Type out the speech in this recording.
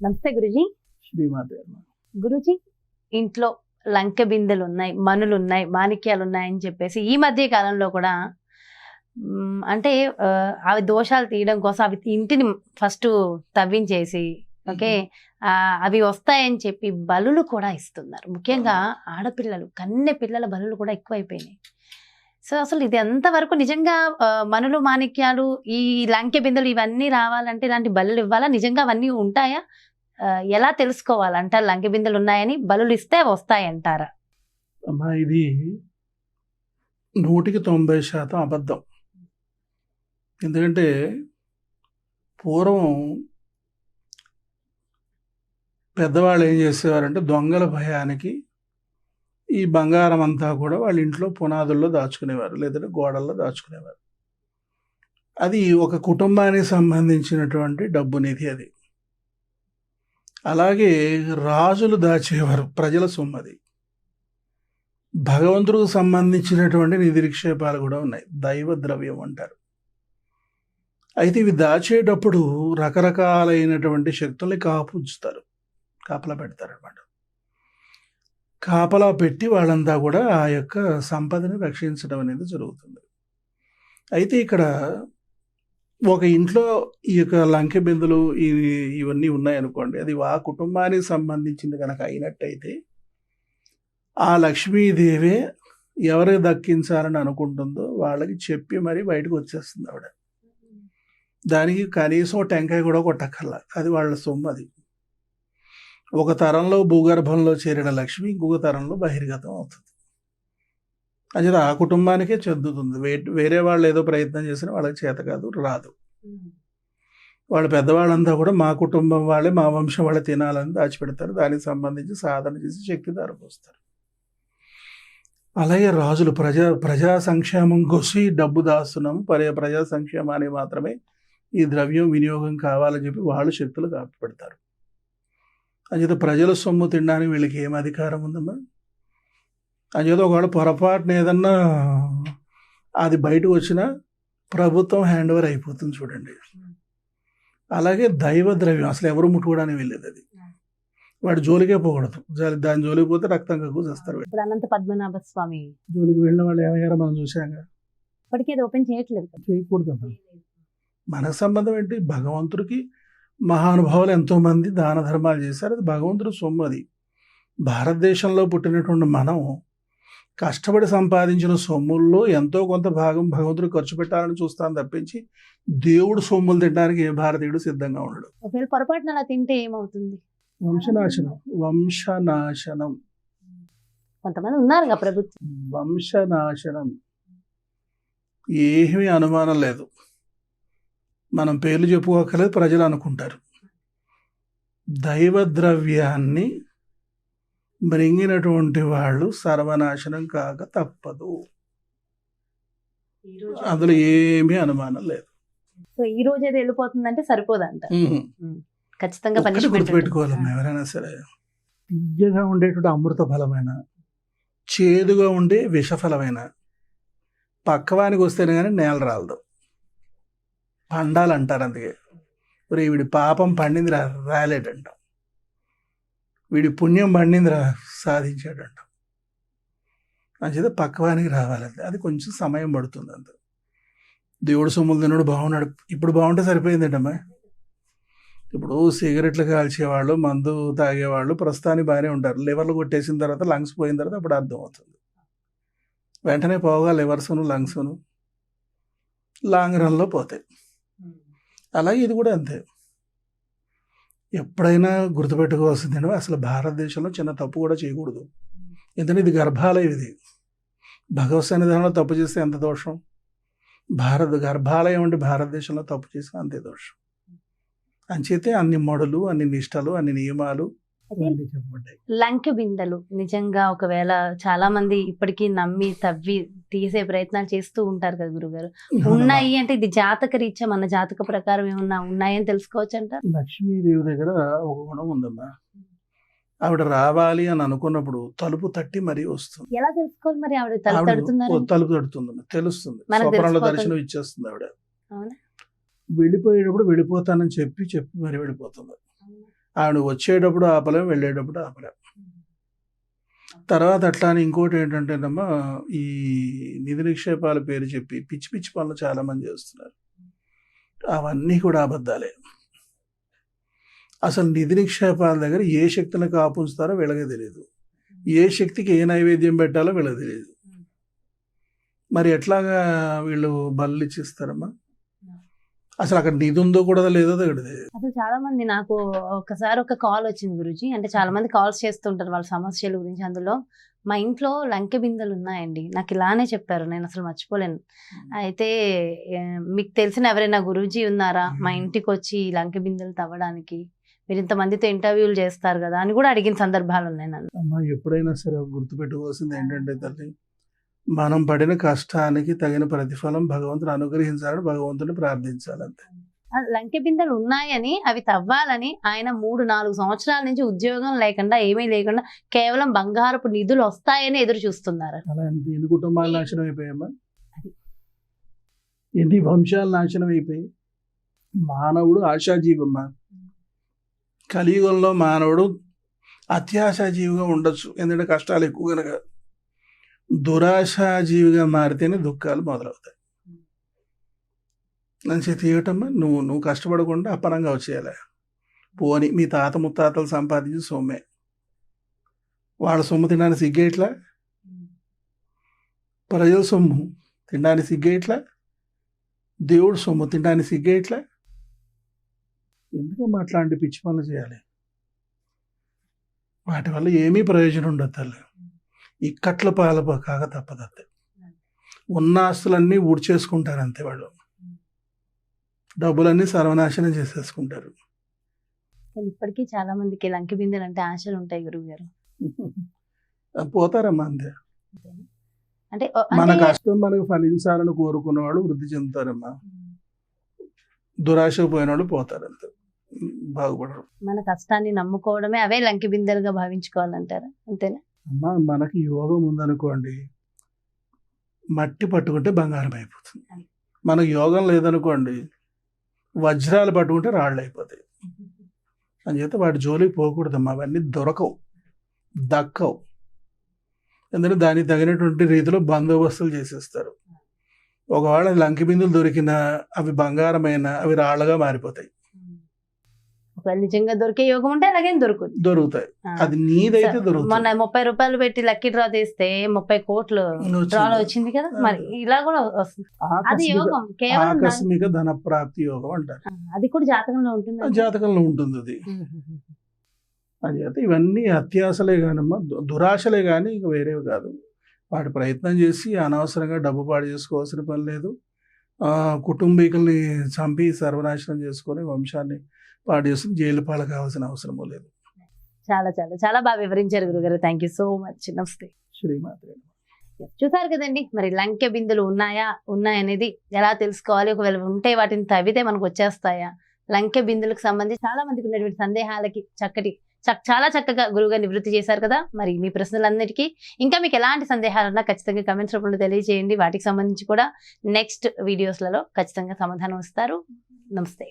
నమస్తే గురుజీ. శ్రీమాతే గురుజీ ఇంట్లో లంకె బిందెలు ఉన్నాయి మనులు ఉన్నాయి మాణిక్యాలు ఉన్నాయి అని చెప్పేసి ఈ మధ్య కాలంలో కూడా అంటే అవి దోషాలు తీయడం కోసం అవి ఇంటిని ఫస్ట్ తవ్వించేసి ఓకే ఆ, అవి వస్తాయని చెప్పి బలులు కూడా ఇస్తున్నారు. ముఖ్యంగా ఆడపిల్లలు కన్నె పిల్లల బలులు కూడా ఎక్కువైపోయినాయి. సో అసలు ఇది ఎంతవరకు నిజంగా మనులు మాణిక్యాలు ఈ లంకె బిందెలు ఇవన్నీ రావాలంటే ఇలాంటి బలులు ఇవ్వాలా? నిజంగా అవన్నీ ఉంటాయా? ఎలా తెలుసుకోవాలంటారు? లంకె బిందెలు ఉన్నాయని బలులు ఇస్తే వస్తాయంటారా? అమ్మా ఇది నూటికి తొంభై శాతం అబద్ధం. ఎందుకంటే పూర్వం పెద్దవాళ్ళు ఏం చేసేవారంటే దొంగల భయానికి ఈ బంగారం అంతా కూడా వాళ్ళ ఇంట్లో పునాదుల్లో దాచుకునేవారు లేదంటే గోడల్లో దాచుకునేవారు. అది ఒక కుటుంబానికి సంబంధించినటువంటి డబ్బు నిధి అది. అలాగే రాజులు దాచేవారు ప్రజల సొమ్మది. భగవంతుడికి సంబంధించినటువంటి నిధి నిక్షేపాలు కూడా ఉన్నాయి దైవ ద్రవ్యం అంటారు. అయితే ఇవి దాచేటప్పుడు రకరకాలైనటువంటి శక్తుల్ని కాపుంచుతారు కాపలా పెడతారు అనమాట కాపలా పెట్టి వాళ్ళంతా కూడా ఆ యొక్క సంపదని రక్షించడం అనేది జరుగుతుంది. అయితే ఇక్కడ ఒక ఇంట్లో ఈ యొక్క లంకె బిందులు ఇవి ఇవన్నీ ఉన్నాయనుకోండి అది ఆ కుటుంబానికి సంబంధించింది కనుక అయినట్టయితే ఆ లక్ష్మీదేవే ఎవరు దక్కించాలని అనుకుంటుందో వాళ్ళకి చెప్పి మరి బయటకు వచ్చేస్తుంది ఆవిడ. దానికి కనీసం టెంకాయ కూడా కొట్టక్కర్లా అది వాళ్ళ సొమ్ము అది. ఒక తరంలో భూగర్భంలో చేరిన లక్ష్మి ఇంకొక తరంలో బహిర్గతం అవుతుంది. అది ఆ కుటుంబానికే చెందుతుంది. వే- వేరే వాళ్ళు ఏదో ప్రయత్నం చేసినా వాళ్ళకి చేత కాదు రాదు. వాళ్ళ పెద్దవాళ్ళంతా కూడా మా కుటుంబం వాళ్ళే మా వంశం వాళ్ళే తినాలని దాచిపెడతారు. దానికి సంబంధించి సాధన చేసి శక్తి దారిపోస్తారు అలాగే రాజులు ప్రజా ప్రజా సంక్షేమం కోసం డబ్బు దాస్తున్నాము. పర్య ప్రజా సంక్షేమానికి మాత్రమే ఈ ద్రవ్యం వినియోగం కావాలని చెప్పి వాళ్ళు శక్తులు కాపెడతారు. అంచేత ప్రజల సొమ్ము తినడానికి వీళ్ళకి ఏం అధికారం ఉందమ్మా అంచేత ఒకవేళ పొరపాటున ఏదన్నా అది బయటకు వచ్చినా ప్రభుత్వం హ్యాండ్ ఓవర్ అయిపోతుంది చూడండి. అలాగే దైవ ద్రవ్యం అసలు ఎవరు ముట్టుకోవడానికి వెళ్ళేది అది? వాడు జోలికే పోకూడదు. దాని జోలికి పోతే రక్తం కక్కు చేస్తారు అనంత పద్మనాభ స్వామి. జోలికి వెళ్ళిన వాళ్ళు ఏమయ్యారో మనం చూసాక ఇప్పటికీ అది ఓపెన్ చేయట్లేదు చేయకూడదు. మనకు సంబంధం ఏంటి? భగవంతుడికి మహానుభావులు ఎంతోమంది దాన ధర్మాలు చేశారు. అది భగవంతుడి సొమ్ము అది. భారతదేశంలో పుట్టినటువంటి మనం కష్టపడి సంపాదించిన సొమ్ముల్లో ఎంతో కొంత భాగం భగవంతుడు ఖర్చు పెట్టాలని చూస్తాను తప్పించి దేవుడు సొమ్ములు తినడానికి ఏ భారతీయుడు సిద్ధంగా ఉండడు. ఒకవేళ పొరపాటున అలా తింటే ఏమవుతుంది? వంశనాశనం. వంశనాశనం. కొంతమంది ఉన్నారు ప్రభుత్వం. వంశనాశనం. ఏమీ అనుమానం లేదు. మనం పేర్లు చెప్పుకోకలేదు ప్రజలు అనుకుంటారు. దైవ ద్రవ్యాన్ని మృంగినటువంటి వాళ్ళు సర్వనాశనం కాక తప్పదు. అందులో ఏమీ అనుమానం లేదు. సో ఈ రోజు ఏది వెళ్ళిపోతుందంటే సరిపోదంట. ఖచ్చితంగా గుర్తుపెట్టుకోవాలమ్మా ఎవరైనా సరే. తీయగా ఉండేటువంటి అమృత ఫలమైన చేదుగా ఉండే విషఫలమైన పక్కవానికి వస్తేనే కానీ నేల రాలదు. పండాలంటారు అందుకే. ఒరే వీడి పాపం పండిందిరా రాలేడంట వీడి పుణ్యం పండిందిరా సాధించాడంట. అంచేత పక్కవానికి రావాలంటే. అది కొంచెం సమయం పడుతుంది అంత. దేవుడు సొమ్ములు తినడు బాగున్నాడు. ఇప్పుడు బాగుంటే సరిపోయిందంటమ్మా? ఇప్పుడు సిగరెట్లు కాల్చేవాళ్ళు మందు తాగేవాళ్ళు ప్రస్తుతానికి బాగానే ఉంటారు. లివర్లు కొట్టేసిన తర్వాత లంగ్స్ పోయిన తర్వాత అప్పుడు అర్థం అవుతుంది. వెంటనే పోగా లివర్సును లంగ్స్ను లాంగ్ రన్లో పోతాయి. అలాగే ఇది కూడా అంతే. ఎప్పుడైనా గుర్తుపెట్టుకోవాల్సింది ఏంటంటే అసలు భారతదేశంలో చిన్న తప్పు కూడా చేయకూడదు. ఎందుకంటే ఇది గర్భాలయం ఇది. భగవత్ సన్నిధానంలో తప్పు చేస్తే ఎంత దోషం? భారత గర్భాలయం అంటే భారతదేశంలో తప్పు చేస్తే అంతే దోషం. అంచేతే అన్ని మొడలు అన్ని నిష్టలు అన్ని నియమాలు లంకె బిందెలు. నిజంగా ఒకవేళ చాలా మంది ఇప్పటికీ నమ్మి తవ్వి తీసే ప్రయత్నాలు చేస్తూ ఉంటారు కదా గురుగారు. ఉన్నాయి అంటే ఇది జాతక రీత్యా మన జాతక ప్రకారం ఏమన్నా ఉన్నాయని తెలుసుకోవచ్చు అంట లక్ష్మీదేవి దగ్గర ఒక గుణం ఉందమ్మా. ఆవిడ రావాలి అని అనుకున్నప్పుడు తలుపు తట్టి మరీ వస్తుంది. ఎలా తెలుసుకోవాలి మరి ఆవిడ తలుపు తడుతుందమ్మా. తెలుస్తుంది. స్వప్నంలో. దర్శనం ఇచ్చేస్తుంది ఆవిడ? వెళ్ళిపోయేటప్పుడు వెళ్ళిపోతానని చెప్పి చెప్పి మరి వెళ్ళిపోతుంది. ఆవిడ వచ్చేటప్పుడు ఆపలేం వెళ్ళేటప్పుడు ఆపలేం. తర్వాత అట్లా అని ఇంకోటి ఏంటంటేనమ్మా ఈ నిధి నిక్షేపాల పేరు చెప్పి పిచ్చి పిచ్చి పనులు చాలామంది చేస్తున్నారు. అవన్నీ కూడా అబద్ధాలే. అసలు నిధి నిక్షేపాల దగ్గర ఏ శక్తిని కాపుంచుతారో వీళ్ళకే తెలియదు ఏ శక్తికి ఏ నైవేద్యం పెట్టాలో వీళ్ళకి తెలియదు మరి ఎట్లాగా వీళ్ళు బల్లిచ్చిస్తారమ్మా అసలు అక్కడ నిధి ఉందో కూడా లేదో అసలు చాలా మంది నాకు ఒకసారి ఒక కాల్ వచ్చింది గురుజీ. అంటే చాలా మంది కాల్స్ చేస్తుంటారు వాళ్ళ సమస్యల గురించి అందులో. మా ఇంట్లో లంకె బిందెలు ఉన్నాయండి. నాకు ఇలానే చెప్పారు. నేను అసలు మర్చిపోలేను. అయితే మీకు తెలిసిన ఎవరైనా గురూజీ ఉన్నారా? మా ఇంటికి వచ్చి ఈ లంకె బిందెలు తవ్వడానికి. మీరు ఇంతమందితో ఇంటర్వ్యూలు చేస్తారు కదా అని కూడా అడిగిన సందర్భాలు ఉన్నాయి నన్ను. ఎప్పుడైనా సరే గుర్తుపెట్టుకోవాల్సింది ఏంటంటే తల్లి మనం పడిన కష్టానికి తగిన ప్రతిఫలం భగవంతుడు అనుగ్రహించాలని భగవంతుని ప్రార్థించాలంతే లంకె బిందెలు ఉన్నాయని అవి తవ్వాలని ఆయన మూడు నాలుగు సంవత్సరాల నుంచి ఉద్యోగం లేకుండా ఏమీ లేకుండా కేవలం బంగారపు నిధులు వస్తాయని ఎదురు చూస్తున్నారు. అలా ఎన్ని కుటుంబాలు నాశనం అయిపోయామ్మా అది. ఎన్ని వంశాలు నాశనం అయిపోయాయి? మానవుడు ఆశాజీవమ్మా. కలియుగంలో మానవుడు అత్యాశాజీవిగా ఉండొచ్చు. ఎందుకంటే కష్టాలు ఎక్కువ కనుక దురాశాజీవిగా మారితేనే దుఃఖాలు మొదలవుతాయి. నన్ను చేతి ఏమిటమ్మా నువ్వు నువ్వు కష్టపడకుండా అప్పనంగా వచ్చేయాలి. పోని మీ తాత ముత్తాతలు సంపాదించి సొమ్మే. వాళ్ళ సొమ్ము తినడానికి సిగ్గేట్లా ప్రజల సొమ్ము తినడానికి సిగ్గేట్లా దేవుడు సొమ్ము తినడానికి సిగ్గేట్లా ఎందుకమ్మా అట్లాంటి పిచ్చి పనులు చేయాలి? వాటి వల్ల ఏమీ ప్రయోజనం ఉండదు తల్లి. ఇక్కట్ల పాల కాక తప్పదు అంతే. ఉన్న ఆస్తులన్నీ ఊడ్చేసుకుంటారు అంతే వాళ్ళు. డబ్బులన్నీ సర్వనాశనం చేసేసుకుంటారు. ఇప్పటికీ చాలా మందికి లంకె బిందెలు అంటే ఆశలు ఉంటాయి గురువు గారు పోతారమ్మా అంతే. అంటే మన కష్టం మనకు ఫలించాలని కోరుకున్నవాడు వృద్ధి చెందుతారమ్మా. దురాశ పోయిన వాళ్ళు పోతారు అంతే. బాగుపడరు. మన కష్టాన్ని నమ్ముకోవడమే అవే లంకె బిందెలుగా భావించుకోవాలంటారా? అంతేనా? అమ్మా మనకి యోగం ఉందనుకోండి మట్టి పట్టుకుంటే బంగారం అయిపోతుంది. మనకు యోగం లేదనుకోండి వజ్రాలు పట్టుకుంటే రాళ్ళు అయిపోతాయి. అని చేత వాటి జోలికి పోకూడదమ్మా అవన్నీ దొరకవు దక్కవు. ఎందుకంటే దానికి తగినటువంటి రీతిలో బందోబస్తులు చేసేస్తారు. ఒకవేళ లంకి బిందులు దొరికినా అవి బంగారమైన అవి రాళ్ళగా మారిపోతాయి. ఒకవేళ నిజంగా దొరికే యోగం ఉంటే అలాగే దొరుకుతుంది దొరుకుతాయి. అది నీదైతే మొన్న దొరుకుతుంది ముప్పై రూపాయలు పెట్టి లక్కీ డ్రా తీస్తే ముప్పై కోట్లు డ్రాలో వచ్చింది. కదా? మరి ఇలా కూడా వస్తుంది అది యోగం కేవలం ఆకస్మిక ధన ప్రాప్తి యోగం అంటారు. అది కూడా జాతకంలో ఉంటుంది జాతకంలో ఉంటుంది అది. అది అయితే ఇవన్నీ అత్యాశలే కానమ్మా దురాశలే కానీ ఇక వేరేవి కాదు. వాటి ప్రయత్నం చేసి అనవసరంగా డబ్బు పాడు చేసుకోవాల్సిన పని లేదు. కుటుంబీకుల్ని చంపి సర్వనాశనం చేసుకొని వంశాన్ని పాడు చేసుకుని జైలు పాలు కావాల్సిన అవసరమూ లేదు. చాలా చాలా చాలా బాగా వివరించారు గురుగారు. థ్యాంక్ యూ సో మచ్ నమస్తే శ్రీమాత్రే చూసారు కదండి మరి లంకె బిందులు ఉన్నాయా ఉన్నాయనేది ఎలా తెలుసుకోవాలి? ఒకవేళ ఉంటే వాటిని తవ్వితే మనకు వచ్చేస్తాయా? లంకె బిందులకు సంబంధించి చాలా మందికి ఉన్నటువంటి సందేహాలకి చక్కటి చక్- చాలా చక్కగా గురువుగా నివృత్తి చేశారు కదా. మరి మీ ప్రశ్నలన్నిటికీ ఇంకా మీకు ఎలాంటి సందేహాలు ఉన్నా ఖచ్చితంగా కమెంట్స్ రూపంలో తెలియజేయండి. వాటికి సంబంధించి కూడా నెక్స్ట్ వీడియోస్లలో ఖచ్చితంగా సమాధానం ఇస్తారు. నమస్తే.